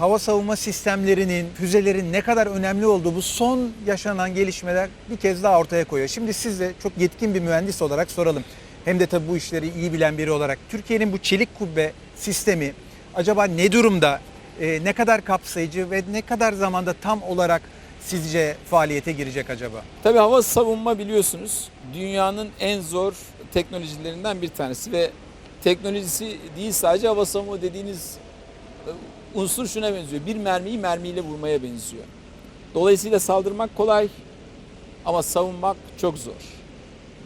Hava savunma sistemlerinin, füzelerin ne kadar önemli olduğu bu son yaşanan gelişmeler bir kez daha ortaya koyuyor. Şimdi siz de çok yetkin bir mühendis olarak soralım. Hem de tabii bu işleri iyi bilen biri olarak. Türkiye'nin bu çelik kubbe sistemi acaba ne durumda, Ee, ne kadar kapsayıcı ve ne kadar zamanda tam olarak sizce faaliyete girecek acaba? Tabii hava savunma biliyorsunuz dünyanın en zor teknolojilerinden bir tanesi ve teknolojisi değil sadece hava savunma dediğiniz e, unsur şuna benziyor. Bir mermiyi mermiyle vurmaya benziyor. Dolayısıyla saldırmak kolay ama savunmak çok zor.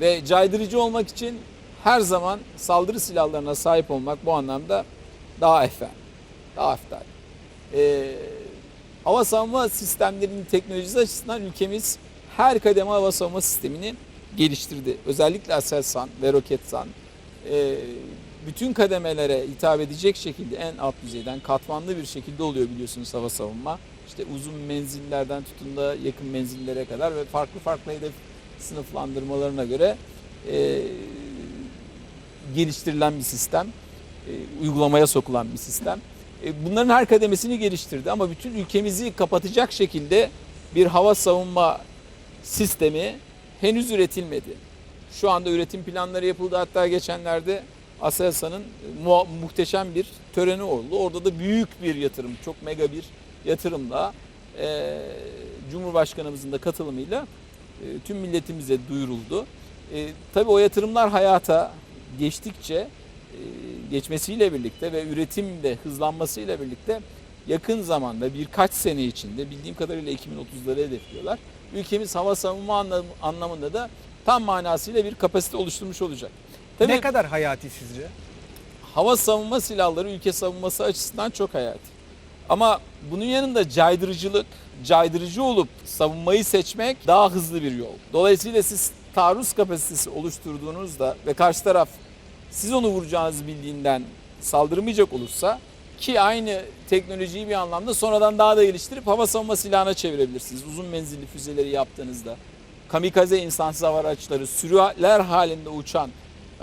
Ve caydırıcı olmak için her zaman saldırı silahlarına sahip olmak bu anlamda daha eftal. Daha eftal. Ee, hava savunma sistemlerinin teknolojisi açısından ülkemiz her kademe hava savunma sistemini geliştirdi. Özellikle Aselsan ve Roketsan e, bütün kademelere hitap edecek şekilde en alt düzeyden katmanlı bir şekilde oluyor biliyorsunuz hava savunma. İşte uzun menzillerden tutun da yakın menzillere kadar ve farklı farklı hedef sınıflandırmalarına göre e, geliştirilen bir sistem, e, uygulamaya sokulan bir sistem. E, bunların her kademesini geliştirdi ama bütün ülkemizi kapatacak şekilde bir hava savunma sistemi henüz üretilmedi. Şu anda üretim planları yapıldı. Hatta geçenlerde Aselsan'ın mu- muhteşem bir töreni oldu. Orada da büyük bir yatırım, çok mega bir yatırımla e, Cumhurbaşkanımızın da katılımıyla e, tüm milletimize duyuruldu. E, tabii o yatırımlar hayata geçtikçe e, geçmesiyle birlikte ve üretim de hızlanmasıyla birlikte yakın zamanda birkaç sene içinde bildiğim kadarıyla 2030'ları hedefliyorlar. Ülkemiz hava savunma anlam- anlamında da tam manasıyla bir kapasite oluşturmuş olacak. Tabii Ne kadar hayati sizce? hava savunma silahları ülke savunması açısından çok hayati. Ama bunun yanında caydırıcılık, caydırıcı olup savunmayı seçmek daha hızlı bir yol. Dolayısıyla siz taarruz kapasitesi oluşturduğunuzda ve karşı taraf siz onu vuracağınızı bildiğinden saldırmayacak olursa ki aynı teknolojiyi bir anlamda sonradan daha da geliştirip hava savunma silahına çevirebilirsiniz. Uzun menzilli füzeleri yaptığınızda kamikaze insansız hava araçları, sürüler halinde uçan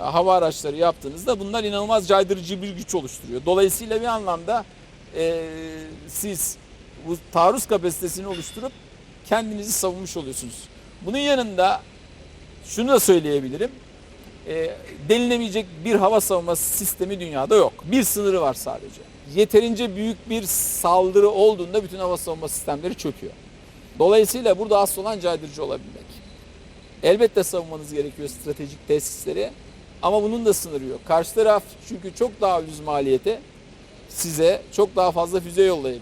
hava araçları yaptığınızda bunlar inanılmaz caydırıcı bir güç oluşturuyor. Dolayısıyla bir anlamda e, siz bu taarruz kapasitesini oluşturup kendinizi savunmuş oluyorsunuz. Bunun yanında şunu da söyleyebilirim. E, denilemeyecek bir hava savunma sistemi dünyada yok. Bir sınırı var sadece. Yeterince büyük bir saldırı olduğunda bütün hava savunma sistemleri çöküyor. Dolayısıyla burada asıl olan caydırıcı olabilmek. Elbette savunmanız gerekiyor stratejik tesisleri ama bunun da sınırı yok. Karşı taraf çünkü çok daha ucuz maliyete size çok daha fazla füze yollayabilir.